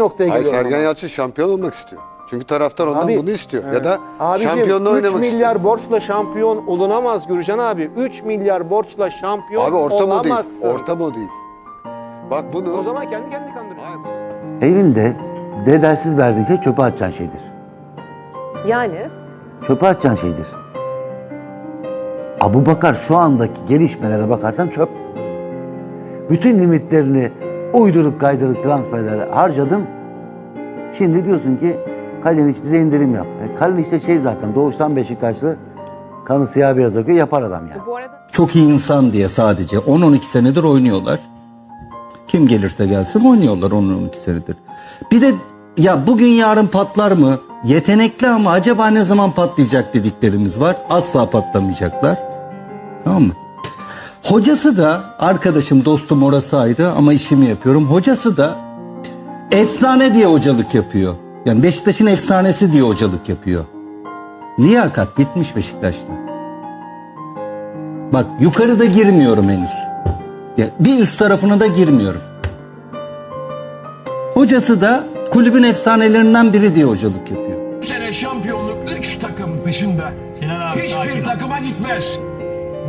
noktaya Hayır, geliyorum. Sergen ama. Yalçın şampiyon olmak istiyor. Çünkü taraftar ondan Abi, bunu istiyor. Ya da Abicim şampiyonluğu 3 oynamak milyar istiyor. borçla şampiyon olunamaz Gürcan abi. 3 milyar borçla şampiyon Abi ortam o değil. olamazsın. Ortam o değil. Bak bunu... O zaman kendi kendini kandırıyorsun. Evinde bedelsiz verdiğin şey çöpe atacağın şeydir. Yani Çöpe atacağın şeydir. Abu Bakar şu andaki gelişmelere bakarsan çöp. Bütün limitlerini uydurup kaydırıp transferlere harcadım. Şimdi diyorsun ki Kalinic bize indirim yap. E, Kalinic de şey zaten doğuştan Beşiktaşlı kanı siyah beyaz akıyor yapar adam yani. bu arada çok iyi insan diye sadece 10-12 senedir oynuyorlar. Kim gelirse gelsin oynuyorlar 10-12 senedir. Bir de ya bugün yarın patlar mı? Yetenekli ama acaba ne zaman patlayacak dediklerimiz var. Asla patlamayacaklar. Tamam mı? Hocası da arkadaşım dostum orası ayrı ama işimi yapıyorum. Hocası da efsane diye hocalık yapıyor. Yani Beşiktaş'ın efsanesi diye hocalık yapıyor. Liyakat bitmiş Beşiktaş'ta. Bak yukarıda girmiyorum henüz. Ya bir üst tarafına da girmiyorum. Hocası da kulübün efsanelerinden biri diye hocalık yapıyor. Bu sene şampiyonluk 3 takım dışında Sinan abi hiçbir takıma gitmez.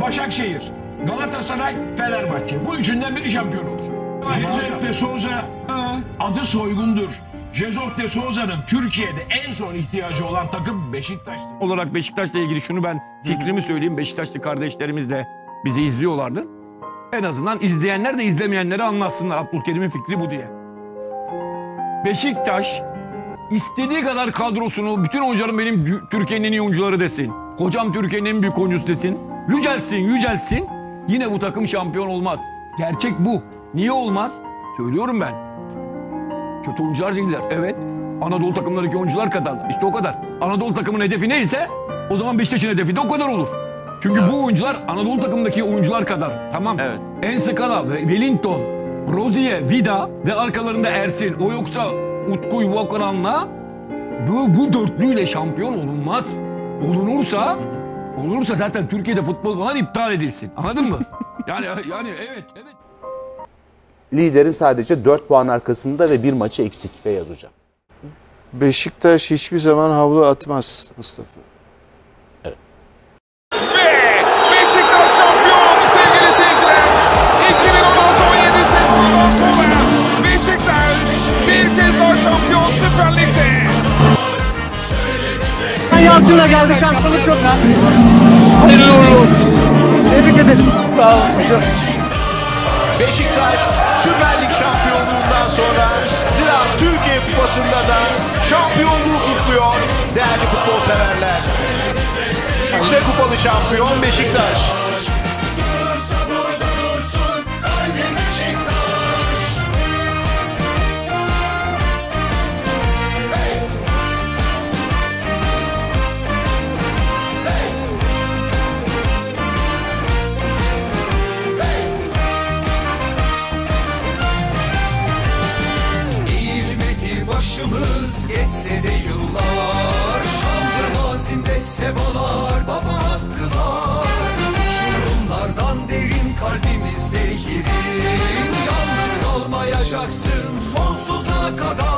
Başakşehir, Galatasaray, Fenerbahçe. Bu üçünden biri şampiyon olur. Jesus de Souza adı soygundur. Jesus de Souza'nın Türkiye'de en son ihtiyacı olan takım Beşiktaş'tır. olarak Beşiktaş'la ilgili şunu ben fikrimi söyleyeyim. Beşiktaşlı kardeşlerimiz de bizi izliyorlardı. En azından izleyenler de izlemeyenleri anlatsınlar. Abdülkerim'in fikri bu diye. Beşiktaş istediği kadar kadrosunu bütün oyuncularım benim dü- Türkiye'nin en iyi oyuncuları desin. Hocam Türkiye'nin en büyük oyuncusu desin. Yücelsin yücelsin. Yine bu takım şampiyon olmaz. Gerçek bu. Niye olmaz? Söylüyorum ben. Kötü oyuncular değiller. Evet. Anadolu takımlarındaki oyuncular kadar. İşte o kadar. Anadolu takımının hedefi neyse o zaman Beşiktaş'ın hedefi de o kadar olur. Çünkü bu oyuncular Anadolu takımındaki oyuncular kadar. Tamam. Evet. Ensekala Wellington, Rozier, Vida ve arkalarında Ersin. O yoksa Utku Yuvakoran'la bu, bu dörtlüyle şampiyon olunmaz. Olunursa olunursa zaten Türkiye'de futbol falan iptal edilsin. Anladın mı? Yani yani evet evet. Liderin sadece 4 puan arkasında ve bir maçı eksik Beyaz Hocam. Beşiktaş hiçbir zaman havlu atmaz Mustafa. Yalçın'la geldi şampiyonluk çok Hayırlı uğurlu olsun. Tebrik ederim. Sağ olun. Beşiktaş Süper Lig şampiyonluğundan sonra Ziraat Türkiye Kupası'nda da şampiyonluğu kutluyor değerli futbol severler. İşte kupalı şampiyon Beşiktaş. yaşayacaksın sonsuza kadar.